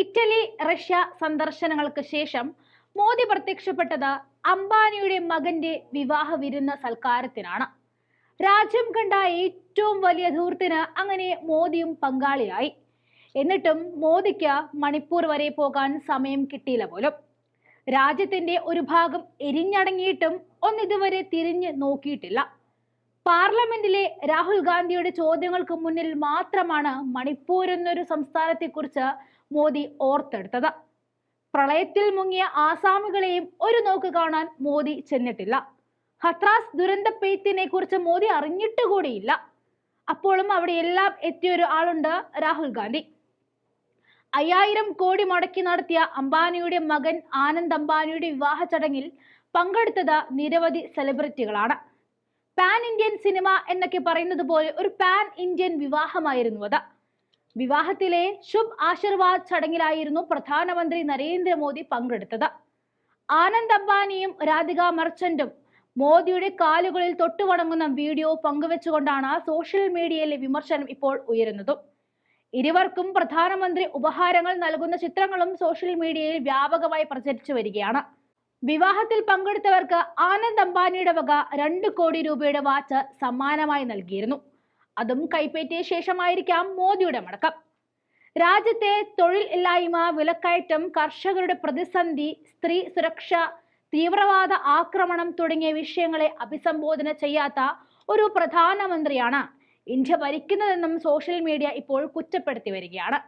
Italy Russia സന്ദർശനങ്ങൾക്ക് ശേഷം മോദി പ്രത്യക്ഷപ്പെട്ടത് അംബാനിയുടെ മകന്റെ വിവാഹ വിരുന്ന സൽക്കാരത്തിനാണ്. രാജ്യം കണ്ട ഏറ്റവും വലിയ ധൂർത്തിന് അങ്ങനെ മോദിയും പങ്കാളിയായി. എന്നിട്ടും മോദിക്ക് മണിപ്പൂർ വരെ പോകാൻ സമയം കിട്ടിയില്ല പോലും. രാജ്യത്തിന്റെ ഒരു ഭാഗം എരിഞ്ഞടങ്ങിയിട്ടും ഒന്നിതുവരെ തിരിഞ്ഞ് നോക്കിയിട്ടില്ല. പാർലമെന്റിലെ രാഹുൽ ഗാന്ധിയുടെ ചോദ്യങ്ങൾക്ക് മുന്നിൽ മാത്രമാണ് മണിപ്പൂർ എന്നൊരു സംസ്ഥാനത്തെക്കുറിച്ച് മോദി ഓർത്തെടുത്തത്. പ്രളയത്തിൽ മുങ്ങിയ ആസാമുകളെയും ഒരു നോക്ക് കാണാൻ മോദി ചെന്നിട്ടില്ല. ഹത്രാസ് ദുരന്ത പെയ്ത്തിനെ കുറിച്ച് മോദി അറിഞ്ഞിട്ട് കൂടിയില്ല. അപ്പോഴും അവിടെ എല്ലാം എത്തിയ ഒരു ആളുണ്ട് രാഹുൽ ഗാന്ധി. അയ്യായിരം കോടി മടക്കി നടത്തിയ അംബാനിയുടെ മകൻ ആനന്ദ് അംബാനിയുടെ വിവാഹ ചടങ്ങിൽ പങ്കെടുത്തത് നിരവധി സെലിബ്രിറ്റികളാണ് പാൻ ഇന്ത്യൻ സിനിമ എന്നൊക്കെ പറയുന്നത് പോലെ ഒരു പാൻ ഇന്ത്യൻ വിവാഹമായിരുന്നു അത്. വിവാഹത്തിലെ ശുഭ് ആശീർവാദ് ചടങ്ങിലായിരുന്നു പ്രധാനമന്ത്രി നരേന്ദ്രമോദി പങ്കെടുത്തത്. ആനന്ദ് അംബാനിയും രാധിക മർച്ചന്റും മോദിയുടെ കാലുകളിൽ തൊട്ടുവണങ്ങുന്ന വീഡിയോ പങ്കുവെച്ചുകൊണ്ടാണ് സോഷ്യൽ മീഡിയയിലെ വിമർശനം ഇപ്പോൾ ഉയരുന്നതും. ഇരുവർക്കും പ്രധാനമന്ത്രി ഉപഹാരങ്ങൾ നൽകുന്ന ചിത്രങ്ങളും സോഷ്യൽ മീഡിയയിൽ വ്യാപകമായി പ്രചരിച്ചു വരികയാണ്. വിവാഹത്തിൽ പങ്കെടുത്തവർക്ക് ആനന്ദ് അംബാനിയുടെ വക രണ്ട് കോടി രൂപയുടെ വാച്ച് സമ്മാനമായി നൽകിയിരുന്നു. അതും കൈപ്പറ്റിയ ശേഷമായിരിക്കാം മോദിയുടെ മടക്കം. രാജ്യത്തെ തൊഴിൽ ഇല്ലായ്മ വിലക്കയറ്റം കർഷകരുടെ പ്രതിസന്ധി സ്ത്രീ സുരക്ഷ തീവ്രവാദ ആക്രമണം തുടങ്ങിയ വിഷയങ്ങളെ അഭിസംബോധന ചെയ്യാത്ത ഒരു പ്രധാനമന്ത്രിയാണ് ഇന്ത്യ ഭരിക്കുന്നതെന്നും സോഷ്യൽ മീഡിയ ഇപ്പോൾ കുറ്റപ്പെടുത്തി വരികയാണ്.